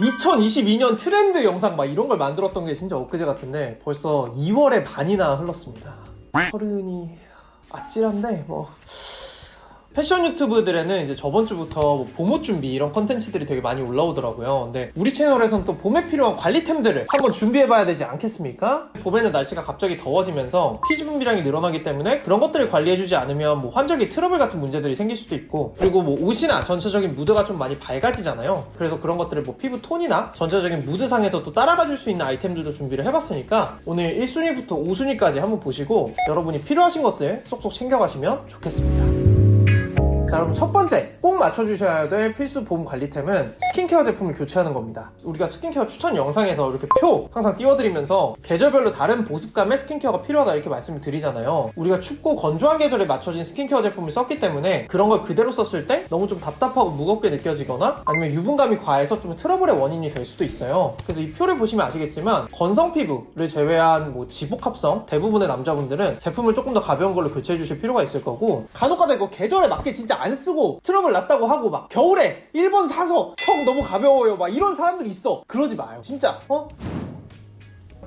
2022년 트렌드 영상 막 이런 걸 만들었던 게 진짜 엊그제 같은데 벌써 2월의 반이나 흘렀습니다. 서른이 아찔한데 뭐 패션 유튜브들에는 이제 저번 주부터 뭐 봄옷 준비 이런 컨텐츠들이 되게 많이 올라오더라고요. 근데 우리 채널에서는 또 봄에 필요한 관리템들을 한번 준비해봐야 되지 않겠습니까? 봄에는 날씨가 갑자기 더워지면서 피지 분비량이 늘어나기 때문에 그런 것들을 관리해주지 않으면 뭐 환절기 트러블 같은 문제들이 생길 수도 있고 그리고 뭐 옷이나 전체적인 무드가 좀 많이 밝아지잖아요. 그래서 그런 것들을 뭐 피부 톤이나 전체적인 무드상에서 또 따라가줄 수 있는 아이템들도 준비를 해봤으니까 오늘 1순위부터 5순위까지 한번 보시고 여러분이 필요하신 것들 쏙쏙 챙겨가시면 좋겠습니다. 자, 여러분 첫 번째 꼭 맞춰주셔야 될 필수 봄 관리템은 스킨케어 제품을 교체하는 겁니다. 우리가 스킨케어 추천 영상에서 이렇게 표 항상 띄워드리면서 계절별로 다른 보습감의 스킨케어가 필요하다 이렇게 말씀을 드리잖아요. 우리가 춥고 건조한 계절에 맞춰진 스킨케어 제품을 썼기 때문에 그런 걸 그대로 썼을 때 너무 좀 답답하고 무겁게 느껴지거나 아니면 유분감이 과해서 좀 트러블의 원인이 될 수도 있어요. 그래서 이 표를 보시면 아시겠지만 건성 피부를 제외한 뭐 지복합성 대부분의 남자분들은 제품을 조금 더 가벼운 걸로 교체해 주실 필요가 있을 거고 간혹가다 이거 계절에 맞게 진짜 안 쓰고 트러블 났다고 하고 막 겨울에 1번 사서 형 너무 가벼워요 막 이런 사람들 있어 그러지 마요 진짜 어?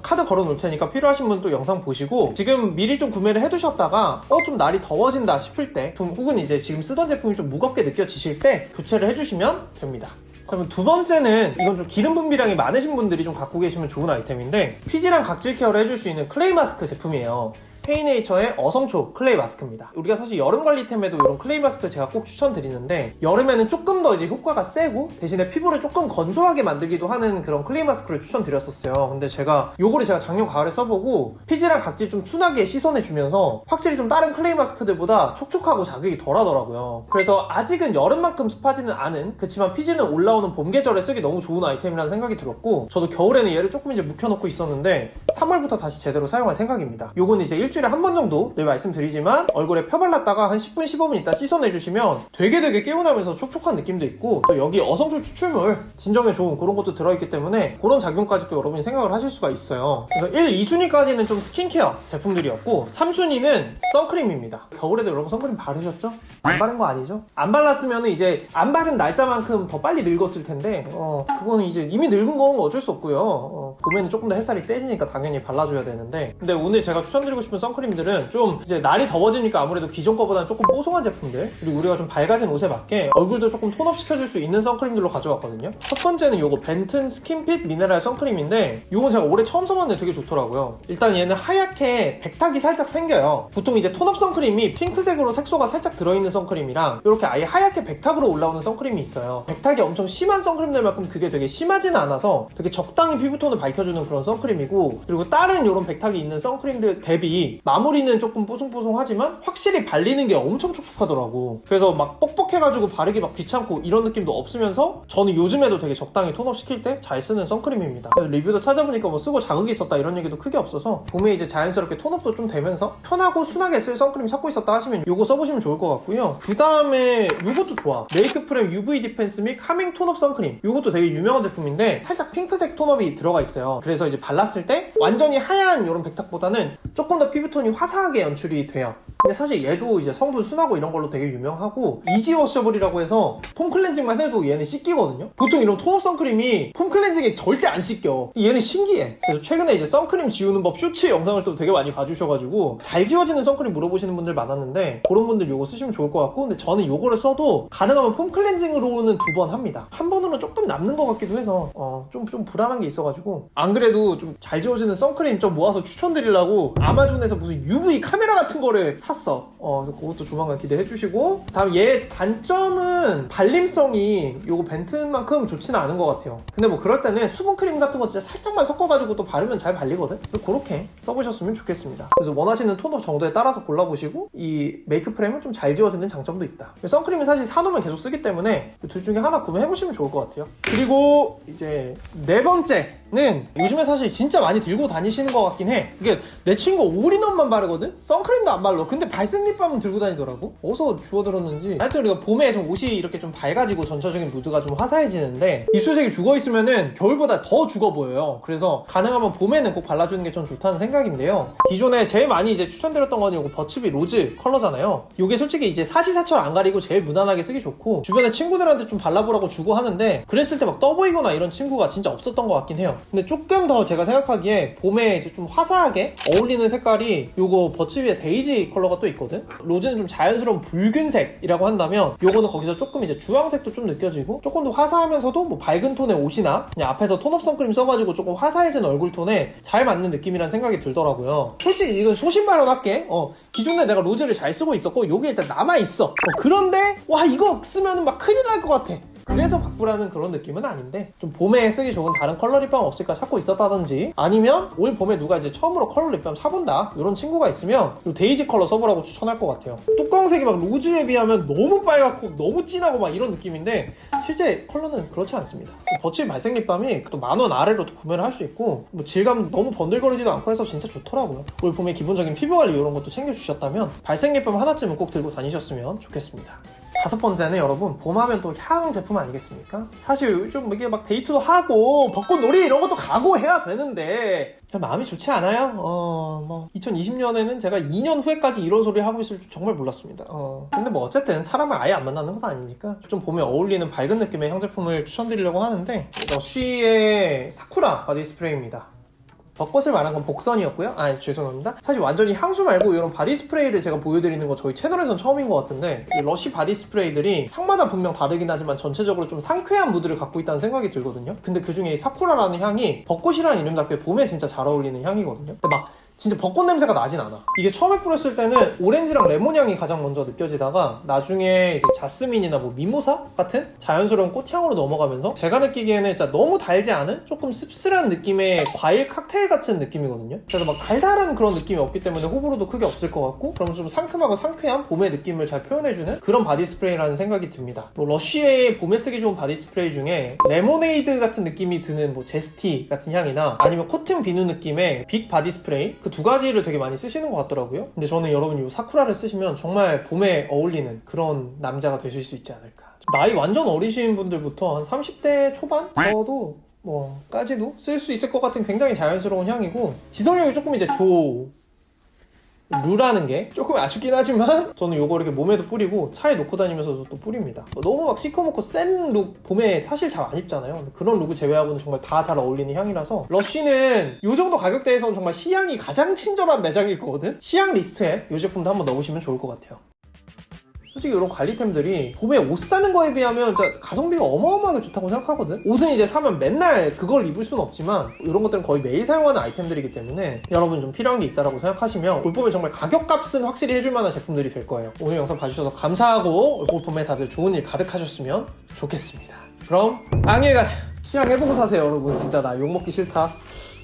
카드 걸어 놓을 테니까 필요하신 분도 영상 보시고 지금 미리 좀 구매를 해두셨다가 어 좀 날이 더워진다 싶을 때 좀- 혹은 이제 지금 쓰던 제품이 좀 무겁게 느껴지실 때 교체를 해주시면 됩니다. 그러면 두 번째는 이건 좀 기름 분비량이 많으신 분들이 좀 갖고 계시면 좋은 아이템인데 피지랑 각질 케어를 해줄 수 있는 클레이 마스크 제품이에요. 헤이네이처의 어성초 클레이 마스크입니다. 우리가 사실 여름 관리템에도 이런 클레이 마스크 제가 꼭 추천드리는데 여름에는 조금 더 이제 효과가 세고 대신에 피부를 조금 건조하게 만들기도 하는 그런 클레이 마스크를 추천드렸었어요. 근데 제가 요거를 제가 작년 가을에 써보고 피지랑 각질 좀 순하게 씻어내주면서 확실히 좀 다른 클레이 마스크들보다 촉촉하고 자극이 덜 하더라고요. 그래서 아직은 여름만큼 습하지는 않은 그치만 피지는 올라오는 봄 계절에 쓰기 너무 좋은 아이템이라는 생각이 들었고 저도 겨울에는 얘를 조금 이제 묵혀놓고 있었는데 3월부터 다시 제대로 사용할 생각입니다. 요건 이제 일주 일에 한 번 정도 늘 말씀드리지만 얼굴에 펴발랐다가 한 10분 15분 있다 씻어내주시면 되게 되게 개운하면서 촉촉한 느낌도 있고 또 여기 어성초 추출물 진정에 좋은 그런 것도 들어있기 때문에 그런 작용까지 또 여러분이 생각을 하실 수가 있어요. 그래서 1, 2순위까지는 좀 스킨케어 제품들이었고 3순위는 선크림입니다. 겨울에도 여러분 선크림 바르셨죠? 안 바른 거 아니죠? 안 발랐으면 이제 안 바른 날짜만큼 더 빨리 늙었을 텐데 어, 그거는 이제 이미 늙은 건 어쩔 수 없고요. 어, 봄에는 조금 더 햇살이 세지니까 당연히 발라줘야 되는데 근데 오늘 제가 추천드리고 싶은 선크림들은 좀 이제 날이 더워지니까 아무래도 기존 거보다는 조금 뽀송한 제품들 그리고 우리가 좀 밝아진 옷에 맞게 얼굴도 조금 톤업 시켜줄 수 있는 선크림들로 가져왔거든요. 첫 번째는 요거 벤튼 스킨핏 미네랄 선크림인데 요건 제가 올해 처음 써봤는데 되게 좋더라고요. 일단 얘는 하얗게 백탁이 살짝 생겨요. 보통 이제 톤업 선크림이 핑크색으로 색소가 살짝 들어있는 선크림이랑 이렇게 아예 하얗게 백탁으로 올라오는 선크림이 있어요. 백탁이 엄청 심한 선크림들만큼 그게 되게 심하지는 않아서 되게 적당히 피부톤을 밝혀주는 그런 선크림이고 그리고 다른 이런 백탁이 있는 선크림들 대비 마무리는 조금 뽀송뽀송하지만 확실히 발리는 게 엄청 촉촉하더라고. 그래서 막 뻑뻑해가지고 바르기 막 귀찮고 이런 느낌도 없으면서 저는 요즘에도 되게 적당히 톤업 시킬 때 잘 쓰는 선크림입니다. 리뷰도 찾아보니까 뭐 쓰고 자극이 있었다 이런 얘기도 크게 없어서 봄에 이제 자연스럽게 톤업도 좀 되면서 편하고 순하게 쓸 선크림 찾고 있었다 하시면 요거 써보시면 좋을 것 같고요. 그 다음에 요것도 좋아. 메이크 프렘 UV 디펜스 및 카밍 톤업 선크림. 요것도 되게 유명한 제품인데 살짝 핑크색 톤업이 들어가 있어요. 그래서 이제 발랐을 때 완전히 하얀 이런 백탁보다는 조금 더 피부 톤이 화사하게 연출이 돼요. 근데 사실 얘도 이제 성분 순하고 이런 걸로 되게 유명하고 이지 워셔블이라고 해서 폼 클렌징만 해도 얘는 씻기거든요. 보통 이런 톤업 선크림이 폼 클렌징에 절대 안 씻겨. 얘는 신기해. 그래서 최근에 이제 선크림 지우는 법 쇼츠 영상을 또 되게 많이 봐주셔가지고 잘 지워지는 선크림 물어보시는 분들 많았는데 그런 분들 요거 쓰시면 좋을 것 같고 근데 저는 요거를 써도 가능하면 폼 클렌징으로는 두 번 합니다. 한 번으로는 조금 남는 것 같기도 해서 어, 좀, 좀 불안한 게 있어가지고 안 그래도 좀 잘 지워지는 선크림 좀 모아서 추천드리려고 아마존에서 무슨 UV 카메라 같은 거를 샀어. 어, 그래서 그것도 조만간 기대해 주시고 다음 얘 단점은 발림성이 요거 벤튼만큼 좋지는 않은 것 같아요. 근데 뭐 그럴 때는 수분크림 같은 거 진짜 살짝만 섞어가지고 또 바르면 잘 발리거든? 그렇게 써보셨으면 좋겠습니다. 그래서 원하시는 톤업 정도에 따라서 골라보시고 이 메이크 프레임은 좀 잘 지워지는 장점도 있다. 선크림은 사실 사놓으면 계속 쓰기 때문에 그둘 중에 하나 구매해보시면 좋을 것 같아요. 그리고 이제 네 번째 는 요즘에 사실 진짜 많이 들고 다니시는 것 같긴 해. 이게 내 친구 올인원만 바르거든? 선크림도 안 발라. 근데 발색 립밤은 들고 다니더라고. 어디서 주워들었는지. 하여튼 우리가 봄에 좀 옷이 이렇게 좀 밝아지고 전체적인 무드가 좀 화사해지는데 입술색이 죽어 있으면은 겨울보다 더 죽어 보여요. 그래서 가능하면 봄에는 꼭 발라주는 게 좀 좋다는 생각인데요. 기존에 제일 많이 이제 추천드렸던 건 이거 버츠비 로즈 컬러잖아요. 이게 솔직히 이제 사시사철 안 가리고 제일 무난하게 쓰기 좋고 주변에 친구들한테 좀 발라보라고 주고 하는데 그랬을 때 막 떠보이거나 이런 친구가 진짜 없었던 것 같긴 해요. 근데 조금 더 제가 생각하기에 봄에 이제 좀 화사하게 어울리는 색깔이 요거 버츠비의 데이지 컬러가 또 있거든. 로즈는 좀 자연스러운 붉은색이라고 한다면 요거는 거기서 조금 이제 주황색도 좀 느껴지고 조금 더 화사하면서도 뭐 밝은 톤의 옷이나 그냥 앞에서 톤업 선크림 써가지고 조금 화사해진 얼굴 톤에 잘 맞는 느낌이라는 생각이 들더라고요. 솔직히 이건 소신 발언 할게. 어, 기존에 내가 로즈를 잘 쓰고 있었고 요게 일단 남아있어. 어, 그런데 와 이거 쓰면 막 큰일 날 것 같아. 그래서 바꾸라는 그런 느낌은 아닌데 좀 봄에 쓰기 좋은 다른 컬러 립밤 없을까 찾고 있었다든지 아니면 올 봄에 누가 이제 처음으로 컬러 립밤 사본다 이런 친구가 있으면 이 데이지 컬러 써보라고 추천할 것 같아요. 뚜껑색이 막 로즈에 비하면 너무 빨갛고 너무 진하고 막 이런 느낌인데 실제 컬러는 그렇지 않습니다. 버칠 발색 립밤이 또 만 원 아래로도 구매를 할 수 있고 뭐 질감 너무 번들거리지도 않고 해서 진짜 좋더라고요. 올 봄에 기본적인 피부 관리 이런 것도 챙겨주셨다면 발색 립밤 하나쯤은 꼭 들고 다니셨으면 좋겠습니다 다섯 번째는 여러분 봄하면 또 향 제품 아니겠습니까? 사실 좀 이게 막 데이트도 하고 벚꽃 놀이 이런 것도 가고 해야 되는데 마음이 좋지 않아요? 어 뭐 2020년에는 제가 2년 후에까지 이런 소리 하고 있을 줄 정말 몰랐습니다. 어 근데 뭐 어쨌든 사람을 아예 안 만나는 건 아니니까 좀 봄에 어울리는 밝은 느낌의 향 제품을 추천드리려고 하는데 러쉬의 사쿠라 바디 스프레이입니다. 벚꽃을 말한 건 복선이었고요. 아 죄송합니다. 사실 완전히 향수 말고 이런 바디 스프레이를 제가 보여드리는 거 저희 채널에선 처음인 것 같은데 이 러쉬 바디 스프레이들이 향마다 분명 다르긴 하지만 전체적으로 좀 상쾌한 무드를 갖고 있다는 생각이 들거든요. 근데 그중에 이 사쿠라라는 향이 벚꽃이라는 이름답게 봄에 진짜 잘 어울리는 향이거든요. 근데 막 진짜 벚꽃 냄새가 나진 않아. 이게 처음에 뿌렸을 때는 오렌지랑 레몬 향이 가장 먼저 느껴지다가 나중에 이제 자스민이나 뭐 미모사 같은 자연스러운 꽃향으로 넘어가면서 제가 느끼기에는 진짜 너무 달지 않은 조금 씁쓸한 느낌의 과일 칵테일 같은 느낌이거든요. 그래서 막 달달한 그런 느낌이 없기 때문에 호불호도 크게 없을 것 같고 그럼 좀 상큼하고 상쾌한 봄의 느낌을 잘 표현해주는 그런 바디 스프레이라는 생각이 듭니다. 뭐 러쉬의 봄에 쓰기 좋은 바디 스프레이 중에 레모네이드 같은 느낌이 드는 뭐 제스티 같은 향이나 아니면 코튼 비누 느낌의 빅 바디 스프레이 그 두 가지를 되게 많이 쓰시는 것 같더라고요. 근데 저는 여러분 이 사쿠라를 쓰시면 정말 봄에 어울리는 그런 남자가 되실 수 있지 않을까. 나이 완전 어리신 분들부터 한 30대 초반 저도 뭐 까지도 쓸 수 있을 것 같은 굉장히 자연스러운 향이고 지속력이 조금 이제 조 루라는 게 조금 아쉽긴 하지만 저는 요거 이렇게 몸에도 뿌리고 차에 놓고 다니면서도 또 뿌립니다. 너무 막 시커멓고 센 룩 봄에 사실 잘 안 입잖아요. 그런 룩을 제외하고는 정말 다 잘 어울리는 향이라서 러쉬는 요 정도 가격대에서는 정말 시향이 가장 친절한 매장일 거거든? 시향 리스트에 이 제품도 한번 넣으시면 좋을 것 같아요 솔직히 이런 관리템들이 봄에 옷 사는 거에 비하면 가성비가 어마어마하게 좋다고 생각하거든? 옷은 이제 사면 맨날 그걸 입을 수는 없지만 이런 것들은 거의 매일 사용하는 아이템들이기 때문에 여러분 좀 필요한 게 있다고 생각하시면 올 봄에 정말 가격값은 확실히 해줄 만한 제품들이 될 거예요. 오늘 영상 봐주셔서 감사하고 올 봄에 다들 좋은 일 가득하셨으면 좋겠습니다. 그럼 안녕히 가세요 시향해보고 사세요 여러분. 진짜 나 욕먹기 싫다